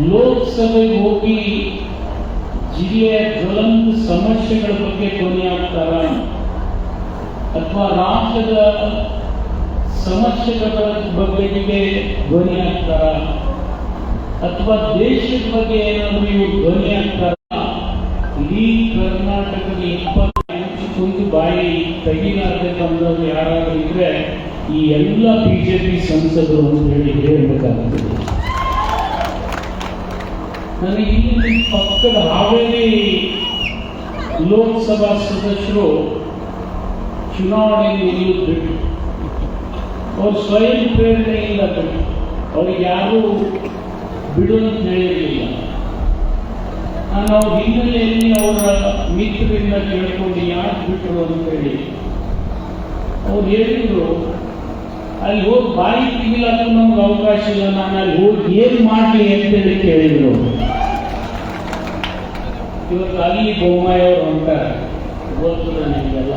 ಲೋಕಸಭೆಗೆ ಹೋಗಿ ಜಿಲ್ಲೆಯ ಜ್ವಲಂತ ಸಮಸ್ಯೆಗಳ ಬಗ್ಗೆ ಕೊನೆಯಾಗ್ತಾರ ಅಥವಾ ರಾಜ್ಯದ ಸಮಸ್ಯೆಗಳ ನಿಮಗೆ ಧ್ವನಿ ಆಗ್ತಾರ? ಅಥವಾ ದೇಶದ ಬಗ್ಗೆ ಏನಾದರೂ ನೀವು ಧ್ವನಿ ಆಗ್ತಾರ? ಇಡೀ ಕರ್ನಾಟಕದ ಇಪ್ಪತ್ತು ಕುಂತು ಬಾಯಿ ತೆಗಿಲಾರದೆ ಬಂದವರು ಯಾರಾದರೂ ಇದ್ರೆ ಈ ಎಲ್ಲ ಬಿಜೆಪಿ ಸಂಸದರು ಅಂತ ಹೇಳಿ ಹೇಳಬೇಕಾಗ್ತದೆ. ನನಗೆ ಇಲ್ಲಿ ಪಕ್ಕದ ಹಾವೇರಿ ಲೋಕಸಭಾ ಸದಸ್ಯರು ಚುನಾವಣೆ ನಿಲ್ಲುವುದು ಬಿಟ್ಟು ಅವ್ರು ಸ್ವಯಂ ಪ್ರೇರಣೆಯಿಂದ ಬಿಟ್ಟು ಅವ್ರಿಗೆ ಯಾರೂ ಬಿಡು ಅಂತ ಹೇಳಿರಲಿಲ್ಲ ನಾನು ಅವ್ರ ಹಿನ್ನೆಲೆಯಲ್ಲಿ ಅವರ ಮಿತ್ರರಿಂದ ಕೇಳ್ಕೊಂಡು ಯಾಕೆ ಬಿಟ್ಟರು ಅಂತ ಹೇಳಿ. ಅವ್ರು ಹೇಳಿದ್ರು ಅಲ್ಲಿ ಹೋಗಿ ಬಾಯಿ ತೆಗಿಲಾಕ ನಮ್ಗೆ ಅವಕಾಶ ಇಲ್ಲ. ನಾನು ಅಲ್ಲಿ ಹೋಗಿ ಏನು ಮಾಡ್ಲಿ ಅಂತೇಳಿ ಕೇಳಿದ್ರು. ಇವತ್ತು ಅಲ್ಲಿ ಬೊಮ್ಮಾಯಿ ಅಂತ ಅಂತಾರೆ. ಗೊತ್ತಿಲ್ಲ ನಿಮಗೆಲ್ಲ?